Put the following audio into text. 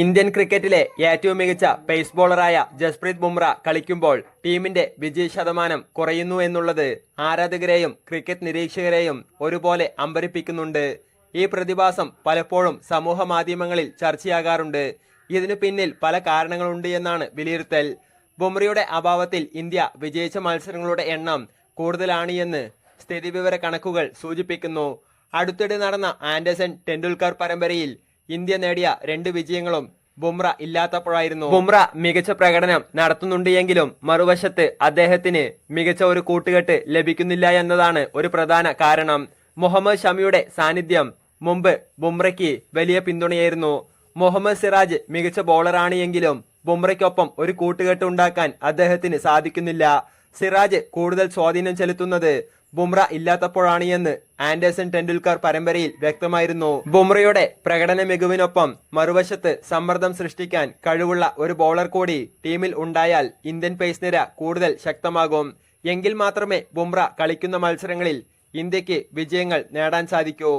Indian ക്രിക്കറ്റിലെ ഏറ്റവും മികച്ച പേസ് ബോളറായ ജസ്പ്രീത് ബുംറ കളിക്കുമ്പോൾ ടീമിന്റെ വിജയ ശതമാനം കുറയുന്നു എന്നുള്ളത് ആരാധകരെയും ക്രിക്കറ്റ് നിരീക്ഷകരെയും ഒരുപോലെ അമ്പരിപ്പിക്കുന്നുണ്ട്. ഈ പ്രതിഭാസം പലപ്പോഴും സമൂഹ മാധ്യമങ്ങളിൽ ചർച്ചയാകാറുണ്ട്. ഇതിനു പിന്നിൽ പല കാരണങ്ങളുണ്ട് എന്നാണ് വിലയിരുത്തൽ. ബുംറയുടെ അഭാവത്തിൽ ഇന്ത്യ വിജയിച്ച മത്സരങ്ങളുടെ എണ്ണം കൂടുതലാണ് എന്ന് സ്ഥിതിവിവര കണക്കുകൾ സൂചിപ്പിക്കുന്നു. അടുത്തിടെ നടന്ന ആൻഡേഴ്സൺ ടെണ്ടുൽക്കർ പരമ്പരയിൽ ഇന്ത്യ നേടിയ രണ്ട് വിജയങ്ങളും ബുംറ ഇല്ലാത്തപ്പോഴായിരുന്നു. ബുംറ മികച്ച പ്രകടനം നടത്തുന്നുണ്ട് എങ്കിലും മറുവശത്ത് അദ്ദേഹത്തിന് മികച്ച ഒരു കൂട്ടുകെട്ട് ലഭിക്കുന്നില്ല എന്നതാണ് ഒരു പ്രധാന കാരണം. മുഹമ്മദ് ഷമിയുടെ സാന്നിധ്യം മുമ്പ് ബുംറയ്ക്ക് വലിയ പിന്തുണയായിരുന്നു. മുഹമ്മദ് സിറാജ് മികച്ച ബോളറാണ് എങ്കിലും ബുംറയ്ക്കൊപ്പം ഒരു കൂട്ടുകെട്ട് ഉണ്ടാക്കാൻ അദ്ദേഹത്തിന് സാധിക്കുന്നില്ല. സിറാജ് കൂടുതൽ സ്വാധീനം ചെലുത്തുന്നത് ബുംറ ഇല്ലാത്തപ്പോഴാണ് എന്ന് ആൻഡേഴ്സൺ ടെണ്ടുൽക്കർ പരമ്പരയിൽ വ്യക്തമായിരുന്നു. ബുംറയുടെ പ്രകടന മികവിനൊപ്പം മറുവശത്ത് സമ്മർദ്ദം സൃഷ്ടിക്കാൻ കഴിവുള്ള ഒരു ബോളർ കൂടി ടീമിൽ ഉണ്ടായാൽ ഇന്ത്യൻ പേസ് നിര കൂടുതൽ ശക്തമാകും. എങ്കിൽ മാത്രമേ ബുംറ കളിക്കുന്ന മത്സരങ്ങളിൽ ഇന്ത്യയ്ക്ക് വിജയങ്ങൾ നേടാൻ സാധിക്കൂ.